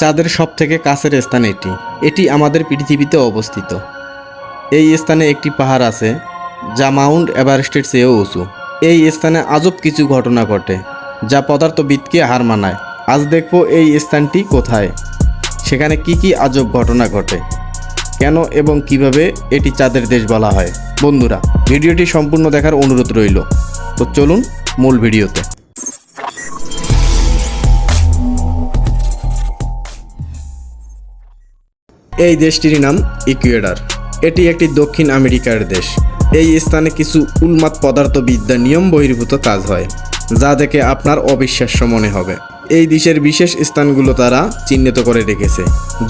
চাঁদের সব থেকে কাছের স্থান এটি। এটি আমাদের পৃথিবীতে অবস্থিত। এই স্থানে একটি পাহাড় আছে, যা মাউন্ট এভারেস্টের চেয়েও উঁচু। এই স্থানে আজব কিছু ঘটনা ঘটে, যা পদার্থবিদকে হার মানায়। আজ দেখব এই স্থানটি কোথায়, সেখানে কি কি আজব ঘটনা ঘটে, কেন এবং কীভাবে এটি চাঁদের দেশ বলা হয়। বন্ধুরা, ভিডিওটি সম্পূর্ণ দেখার অনুরোধ রইল। তো চলুন মূল ভিডিওতে। এই দেশটির নাম ইকুয়েডার। এটি একটি দক্ষিণ আমেরিকার দেশ। এই স্থানে কিছু উন্মাদ পদার্থবিদ্যা নিয়ম বহির্ভূত কাজ হয়, যা দেখে আপনার অবিশ্বাস্য মনে হবে। এই দেশের বিশেষ স্থানগুলো তারা চিহ্নিত করে রেখেছে।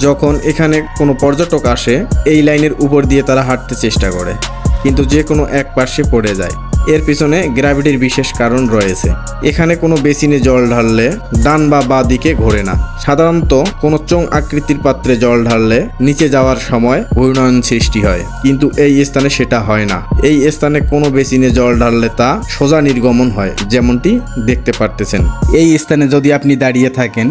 যখন এখানে কোনো পর্যটক আসে, এই লাইনের উপর দিয়ে তারা হাঁটতে চেষ্টা করে, কিন্তু যে কোনো এক পাশে পড়ে যায়। এর পিছনে গ্র্যাভিটির বিশেষ কারণ রয়েছে। এখানে কোনো বেসিনে জল ঢাললে ডান বা বা দিকে ঘোরে না। সাধারণত কোনো চোং আকৃতির পাত্রে জল ঢাললে নিচে যাওয়ার সময় ঘূর্ণয়ন সৃষ্টি হয়। কিন্তু এই স্থানে সেটা হয় না। এই স্থানে কোনো বেসিনে জল ঢাললে তা সোজা নির্গমন হয়, যেমনটি দেখতে পারতেছেন। এই স্থানে যদি আপনি দাঁড়িয়ে থাকেন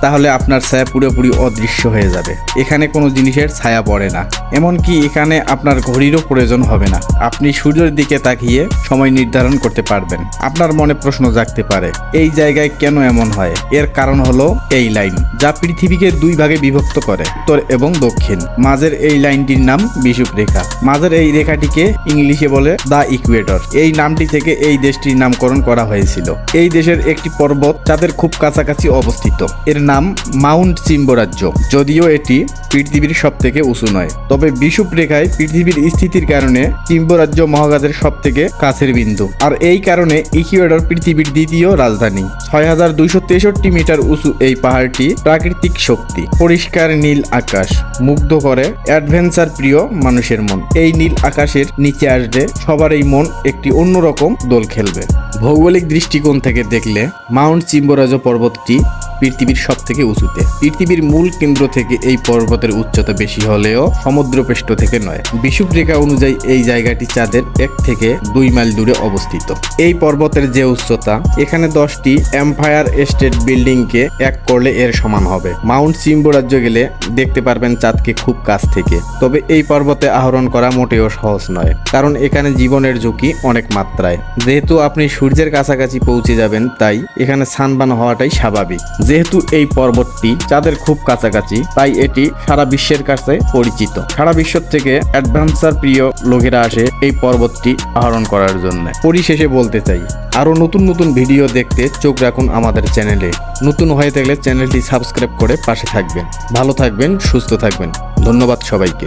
তাহলে আপনার ছায়া পুরোপুরি অদৃশ্য হয়ে যাবে। এখানে কোনো জিনিসের ছায়া পড়ে না। এমনকি এখানে আপনার ঘড়িরও প্রয়োজন হবে না। আপনি সূর্যের দিকে তাকিয়ে সময় নির্ধারণ করতে পারবেন। আপনার মনে প্রশ্ন জাগতে পারে, এই জায়গায় কেন এমন হয়? এর কারণ হলো এই লাইন, যা পৃথিবীকে দুই ভাগে বিভক্ত করে, উত্তর এবং দক্ষিণ। মাঝের এই লাইনটির নাম বিষুব রেখা। মাঝের এই রেখাটিকে ইংলিশে বলে দ্য ইকুয়েটর। এই নামটি থেকে এই দেশটির নামকরণ করা হয়েছিল। এই দেশের একটি পর্বত চাঁদের খুব কাছাকাছি অবস্থিত। এর নাম মাউন্ট চিম্বরাজ্য যদিও এটি পৃথিবীর সব থেকে উঁচু নয়। তবে বিষুব রেখায় পৃথিবীর স্থিতির কারণে চিম্বরাজ্য মহাকাশের সব থেকে কাছের বিন্দু। আর এই কারণে ইকুয়েডর পৃথিবীর দ্বিতীয় রাজধানী। ছয় হাজার দুইশো তেষট্টি মিটার উঁচু এই পাহাড়টি প্রাকৃতিক শক্তি, পরিষ্কার নীল আকাশ, মুগ্ধ করে অ্যাডভেঞ্চার প্রিয় মানুষের মন। এই নীল আকাশের নিচে আসলে সবার এই মন একটি অন্যরকম দোল খেলবে। ভৌগোলিক দৃষ্টিকোণ থেকে দেখলে মাউন্ট চিম্বরাজ পর্বতটি পৃথিবীর সব থেকে উঁচুতে। পৃথিবীর মূল কেন্দ্র থেকে এই পর্বতের উচ্চতা বেশি হলেও সমুদ্রপৃষ্ঠ থেকে নয়। বিষুব রেখা অনুযায়ী এই জায়গাটি চাঁদের এক থেকে দুই মাইল দূরে অবস্থিত। এই পর্বতের যে উচ্চতা, এখানে দশটি এম্পায়ার স্টেট বিল্ডিংকে এক করলে এর সমান হবে। মাউন্ট চিম্বু রাজ্য গেলে দেখতে পারবেন চাঁদকে খুব কাছ থেকে। তবে এই পর্বতে আহরণ করা মোটেও সহজ নয়, কারণ এখানে জীবনের ঝুঁকি অনেক মাত্রায়। যেহেতু আপনি সূর্যের কাছাকাছি পৌঁছে যাবেন, তাই এখানে সানবান হওয়াটাই স্বাভাবিক। যেহেতু এই পর্বতটি চাঁদের খুব কাছাকাছি, তাই এটি সারা বিশ্বের কাছে পরিচিত। সারা বিশ্ব থেকে অ্যাডভেঞ্চার প্রিয় লোকেরা আসে এই পর্বতটি আহরণ করার জন্য। পরিশেষে বলতে চাই, আরও নতুন নতুন ভিডিও দেখতে চোখ রাখুন আমাদের চ্যানেলে। নতুন হয়ে থাকলে চ্যানেলটি সাবস্ক্রাইব করে পাশে থাকবেন। ভালো থাকবেন, সুস্থ থাকবেন। ধন্যবাদ সবাইকে।